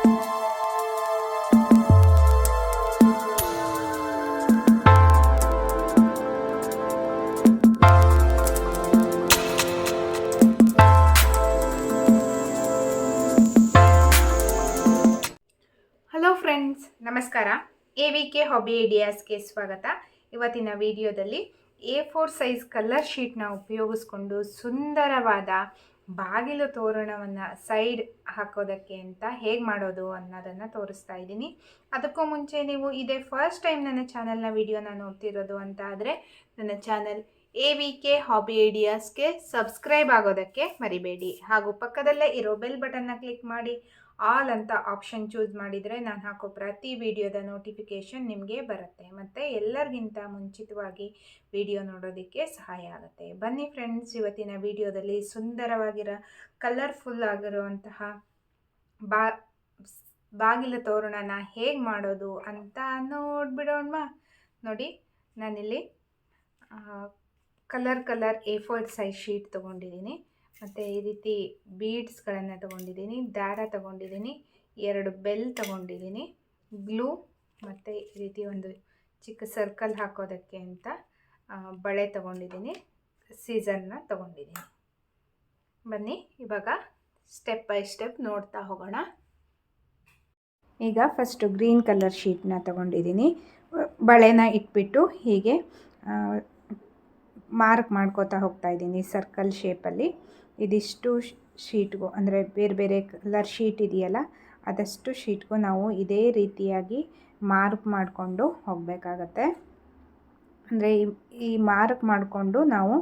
Hello friends ನಮಸ್ಕಾರ. A V K hobby ಐಡಿಯಾಸ್ಗೆ ಸ್ವಾಗತ. ಇವತ್ತಿನ ವಿಡಿಯೋದಲ್ಲಿ ಎ ಫೋರ್ ಸೈಜ್ ಕಲರ್ ಶೀಟ್ನ ಉಪಯೋಗಿಸ್ಕೊಂಡು ಸುಂದರವಾದ ಬಾಗಿಲು ತೋರಣವನ್ನು ಸೈಡ್ ಹಾಕೋದಕ್ಕೆ ಅಂತ ಹೇಗೆ ಮಾಡೋದು ಅನ್ನೋದನ್ನು ತೋರಿಸ್ತಾ ಇದ್ದೀನಿ. ಅದಕ್ಕೂ ಮುಂಚೆ ನೀವು ಇದೇ ಫಸ್ಟ್ ಟೈಮ್ ನನ್ನ ಚಾನಲ್ನ ವಿಡಿಯೋನ ನೋಡ್ತಿರೋದು ಅಂತ ಆದರೆ, ನನ್ನ channel A V K hobby ಐಡಿಯಾಸ್ಗೆ subscribe ಆಗೋದಕ್ಕೆ ಮರಿಬೇಡಿ. ಹಾಗೂ ಪಕ್ಕದಲ್ಲೇ ಇರೋ ಬೆಲ್ ಬಟನ್ನ ಕ್ಲಿಕ್ ಮಾಡಿ. ಆಲ್ ಅಂತ ಆಪ್ಷನ್ ಚೂಸ್ ಮಾಡಿದರೆ ನಾನು ಹಾಕೋ ಪ್ರತಿ ವಿಡಿಯೋದ ನೋಟಿಫಿಕೇಷನ್ ನಿಮಗೆ ಬರುತ್ತೆ. ಮತ್ತು ಎಲ್ಲರಿಗಿಂತ ಮುಂಚಿತವಾಗಿ ವಿಡಿಯೋ ನೋಡೋದಕ್ಕೆ ಸಹಾಯ ಆಗುತ್ತೆ. ಬನ್ನಿ ಫ್ರೆಂಡ್ಸ್ ಇವತ್ತಿನ ವಿಡಿಯೋದಲ್ಲಿ ಸುಂದರವಾಗಿರೋ ಕಲರ್ಫುಲ್ ಆಗಿರುವಂತಹ ಬಾ, ಬಾಗಿಲ ತೋರಣನ ಹೇಗೆ ಮಾಡೋದು ಅಂತ ನೋಡ್ಬಿಡೋಣ ನೋಡಿ, ನಾನಿಲ್ಲಿ colour colour A four size sheet ತೊಗೊಂಡಿದ್ದೀನಿ. ಮತ್ತು ಈ ರೀತಿ ಬೀಡ್ಸ್ಗಳನ್ನು ತೊಗೊಂಡಿದ್ದೀನಿ. ದಾರ ತೊಗೊಂಡಿದ್ದೀನಿ. ಎರಡು ಬೆಲ್ ತೊಗೊಂಡಿದ್ದೀನಿ. ಗ್ಲೂ ಮತ್ತು ಈ ರೀತಿ ಒಂದು ಚಿಕ್ಕ ಸರ್ಕಲ್ ಹಾಕೋದಕ್ಕೆ ಅಂತ ಬಳೆ ತೊಗೊಂಡಿದ್ದೀನಿ. ಸೀಸನ್ನ ತೊಗೊಂಡಿದ್ದೀನಿ. ಬನ್ನಿ, ಇವಾಗ ಸ್ಟೆಪ್ ಬೈ ಸ್ಟೆಪ್ ನೋಡ್ತಾ ಹೋಗೋಣ. ಈಗ ಫಸ್ಟು ಗ್ರೀನ್ ಕಲರ್ ಶೀಟ್ನ ತೊಗೊಂಡಿದ್ದೀನಿ. ಬಳೆನ ಇಟ್ಬಿಟ್ಟು ಹೀಗೆ ಮಾರ್ಕ್ ಮಾಡ್ಕೋತಾ ಹೋಗ್ತಾ ಇದ್ದೀನಿ ಸರ್ಕಲ್ ಶೇಪಲ್ಲಿ ಇದಿಷ್ಟು ಶೀಟ್ಗೂ ಅಂದರೆ ಬೇರೆ ಬೇರೆ ಕಲರ್ ಶೀಟ್ ಇದೆಯಲ್ಲ, ಅದಷ್ಟು ಶೀಟ್ಗೂ ನಾವು ಇದೇ ರೀತಿಯಾಗಿ ಮಾರ್ಕ್ ಮಾಡಿಕೊಂಡು ಹೋಗಬೇಕಾಗತ್ತೆ. ಅಂದರೆ ಈ ಮಾರ್ಕ್ ಮಾಡಿಕೊಂಡು ನಾವು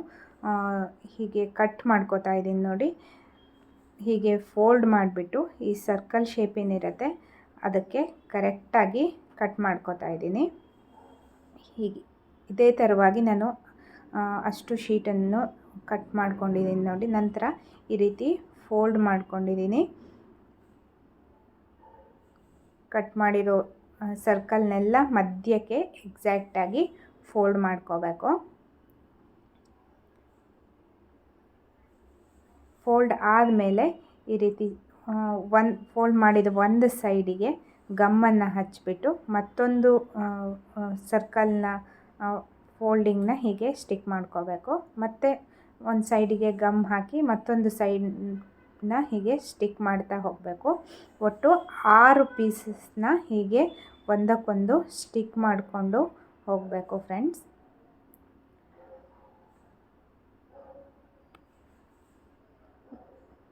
ಹೀಗೆ ಕಟ್ ಮಾಡ್ಕೋತಾ ಇದ್ದೀನಿ ನೋಡಿ. ಹೀಗೆ ಫೋಲ್ಡ್ ಮಾಡಿಬಿಟ್ಟು ಈ ಸರ್ಕಲ್ ಶೇಪ್ ಏನಿರುತ್ತೆ, ಅದಕ್ಕೆ ಕರೆಕ್ಟಾಗಿ ಕಟ್ ಮಾಡ್ಕೋತಾ ಇದ್ದೀನಿ. ಹೀಗೆ, ಇದೇ ಥರವಾಗಿ ನಾನು ಅಷ್ಟು ಶೀಟನ್ನು ಕಟ್ ಮಾಡ್ಕೊಂಡಿದ್ದೀನಿ ನೋಡಿ. ನಂತರ ಈ ರೀತಿ ಫೋಲ್ಡ್ ಮಾಡ್ಕೊಂಡಿದ್ದೀನಿ. ಕಟ್ ಮಾಡಿರೋ ಸರ್ಕಲ್ನೆಲ್ಲ ಮಧ್ಯಕ್ಕೆ ಎಕ್ಸಾಕ್ಟಾಗಿ ಫೋಲ್ಡ್ ಮಾಡ್ಕೋಬೇಕು. ಫೋಲ್ಡ್ ಆದಮೇಲೆ ಈ ರೀತಿ ಒಂದು, ಫೋಲ್ಡ್ ಮಾಡಿದ ಒಂದು ಸೈಡಿಗೆ ಗಮ್ಮನ್ನು ಹಚ್ಚಿಬಿಟ್ಟು ಮತ್ತೊಂದು ಸರ್ಕಲ್ನ ಫೋಲ್ಡಿಂಗ್ನ ಹೀಗೆ ಸ್ಟಿಕ್ ಮಾಡ್ಕೋಬೇಕು. ಮತ್ತು ಒಂದು ಸೈಡಿಗೆ ಗಮ್ ಹಾಕಿ ಮತ್ತೊಂದು ಸೈಡ್ನ ಹೀಗೆ ಸ್ಟಿಕ್ ಮಾಡ್ತಾ ಹೋಗಬೇಕು. ಒಟ್ಟು ಆರು ಪೀಸಸ್ನ ಹೀಗೆ ಒಂದಕ್ಕೊಂದು ಸ್ಟಿಕ್ ಮಾಡಿಕೊಂಡು ಹೋಗಬೇಕು ಫ್ರೆಂಡ್ಸ್.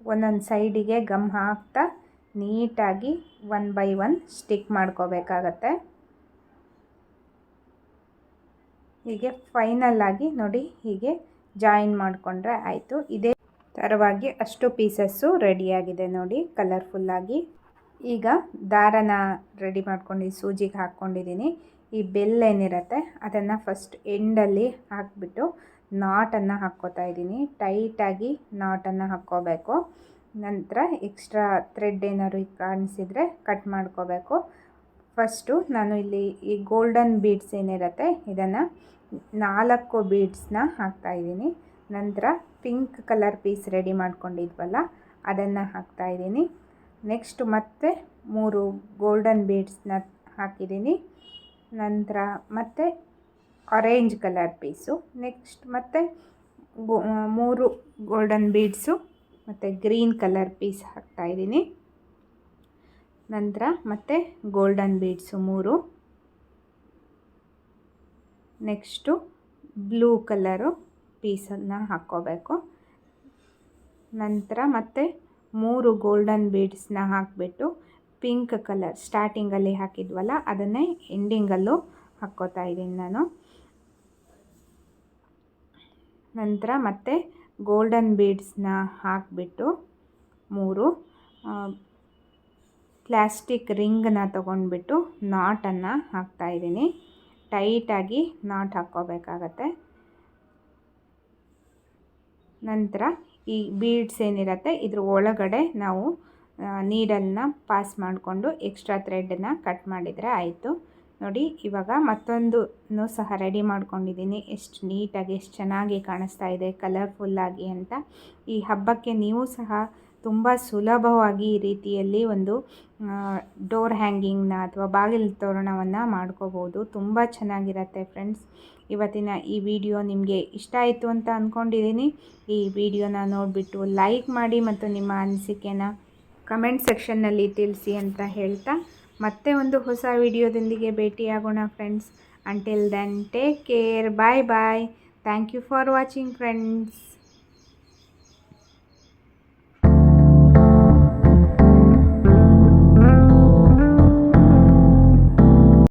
ಒಂದೊಂದು ಸೈಡಿಗೆ ಗಮ್ ಹಾಕ್ತಾ ನೀಟಾಗಿ ಒನ್ ಬೈ ಒನ್ ಸ್ಟಿಕ್ ಮಾಡ್ಕೋಬೇಕಾಗತ್ತೆ. ಹೀಗೆ ಫೈನಲ್ ಆಗಿ ನೋಡಿ ಹೀಗೆ ಜಾಯಿನ್ ಮಾಡಿಕೊಂಡ್ರೆ ಆಯಿತು. ಇದೇ ಥರವಾಗಿ ಅಷ್ಟು ಪೀಸಸ್ಸು ರೆಡಿಯಾಗಿದೆ ನೋಡಿ ಕಲರ್ಫುಲ್ಲಾಗಿ ಈಗ ದಾರನ ರೆಡಿ ಮಾಡ್ಕೊಂಡು, ಸೂಜಿಗೆ ಹಾಕ್ಕೊಂಡಿದ್ದೀನಿ. ಈ ಬೆಲ್ ಏನಿರುತ್ತೆ ಅದನ್ನು ಫಸ್ಟ್ ಎಂಡಲ್ಲಿ ಹಾಕಿಬಿಟ್ಟು ನಾಟನ್ನು ಹಾಕ್ಕೋತಾ ಇದ್ದೀನಿ. ಟೈಟಾಗಿ ನಾಟನ್ನು ಹಾಕ್ಕೋಬೇಕು. ನಂತರ ಎಕ್ಸ್ಟ್ರಾ ಥ್ರೆಡ್ ಏನಾದ್ರು ಕಾಣಿಸಿದರೆ ಕಟ್ ಮಾಡ್ಕೋಬೇಕು. ಫಸ್ಟು ನಾನು ಇಲ್ಲಿ ಈ ಗೋಲ್ಡನ್ ಬೀಡ್ಸ್ ಏನಿರುತ್ತೆ ಇದನ್ನು ನಾಲ್ಕು ಬೀಡ್ಸ್ನ ಹಾಕ್ತಾಯಿದ್ದೀನಿ ನಂತರ ಪಿಂಕ್ ಕಲರ್ ಪೀಸ್ ರೆಡಿ ಮಾಡ್ಕೊಂಡಿದ್ವಲ್ಲ, ಅದನ್ನು ಹಾಕ್ತಾಯಿದ್ದೀನಿ ನೆಕ್ಸ್ಟ್ ಮತ್ತೆ ಮೂರು ಗೋಲ್ಡನ್ ಬೀಡ್ಸ್ನ ಹಾಕಿದ್ದೀನಿ. ನಂತರ ಮತ್ತೆ ಆರೆಂಜ್ ಕಲರ್ ಪೀಸು ನೆಕ್ಸ್ಟ್ ಮತ್ತೆ ಮೂರು ಗೋಲ್ಡನ್ ಬೀಡ್ಸು ಮತ್ತು ಗ್ರೀನ್ ಕಲರ್ ಪೀಸ್ ಹಾಕ್ತಾಯಿದ್ದೀನಿ ನಂತರ ಮತ್ತೆ ಗೋಲ್ಡನ್ ಬೀಡ್ಸು ಮೂರು. ನೆಕ್ಸ್ಟು ಬ್ಲೂ ಕಲರು ಪೀಸನ್ನು ಹಾಕ್ಕೋಬೇಕು. ನಂತರ ಮತ್ತೆ ಮೂರು ಗೋಲ್ಡನ್ ಬೀಡ್ಸ್ನ ಹಾಕಿಬಿಟ್ಟು ಪಿಂಕ್ ಕಲರ್ ಸ್ಟಾರ್ಟಿಂಗಲ್ಲಿ ಹಾಕಿದ್ವಲ್ಲ, ಅದನ್ನೇ ಎಂಡಿಂಗಲ್ಲೂ ಹಾಕ್ಕೋತಾ ಇದ್ದೀನಿ ನಾನು. ನಂತರ ಮತ್ತೆ ಗೋಲ್ಡನ್ ಬೀಡ್ಸ್ನ ಹಾಕಿಬಿಟ್ಟು ಮೂರು ಪ್ಲ್ಯಾಸ್ಟಿಕ್ ರಿಂಗನ್ನ ತೊಗೊಂಡ್ಬಿಟ್ಟು ನಾಟನ್ನು ಹಾಕ್ತಾಯಿದ್ದೀನಿ ಟೈಟಾಗಿ ನಾಟ್ ಹಾಕ್ಕೋಬೇಕಾಗತ್ತೆ. ನಂತರ ಈ ಬೀಡ್ಸ್ ಏನಿರುತ್ತೆ, ಇದ್ರ ಒಳಗಡೆ ನಾವು ನೀಡಲ್ನ ಪಾಸ್ ಮಾಡಿಕೊಂಡು ಎಕ್ಸ್ಟ್ರಾ ಥ್ರೆಡ್ನ ಕಟ್ ಮಾಡಿದರೆ ಆಯಿತು. ನೋಡಿ, ಇವಾಗ ಮತ್ತೊಂದು ಸಹ ರೆಡಿ ಮಾಡ್ಕೊಂಡಿದ್ದೀನಿ. ಎಷ್ಟು ನೀಟಾಗಿ, ಎಷ್ಟು ಚೆನ್ನಾಗಿ ಕಾಣಿಸ್ತಾ ಇದೆ, ಕಲರ್ಫುಲ್ಲಾಗಿ ಅಂತ. ಈ ಹಬ್ಬಕ್ಕೆ ನೀವು ಸಹ ತುಂಬ ಸುಲಭವಾಗಿ ಈ ರೀತಿಯಲ್ಲಿ ಒಂದು ಡೋರ್ ಹ್ಯಾಂಗಿಂಗ್ನ ಅಥವಾ ಬಾಗಿಲು ತೋರಣವನ್ನು ಮಾಡ್ಕೋಬೋದು. ತುಂಬ ಚೆನ್ನಾಗಿರತ್ತೆ ಫ್ರೆಂಡ್ಸ್ ಇವತ್ತಿನ ಈ ವಿಡಿಯೋ ನಿಮಗೆ ಇಷ್ಟ ಆಯಿತು ಅಂತ ಅಂದ್ಕೊಂಡಿದ್ದೀನಿ ಈ ವಿಡಿಯೋನ ನೋಡಿಬಿಟ್ಟು ಲೈಕ್ ಮಾಡಿ ಮತ್ತು ನಿಮ್ಮ ಅನಿಸಿಕೆನ ಕಮೆಂಟ್ ಸೆಕ್ಷನ್ನಲ್ಲಿ ತಿಳಿಸಿ ಅಂತ ಹೇಳ್ತಾ, ಮತ್ತೆ ಒಂದು ಹೊಸ ವಿಡಿಯೋದೊಂದಿಗೆ ಭೇಟಿಯಾಗೋಣ friends until then take care bye bye thank you for watching friends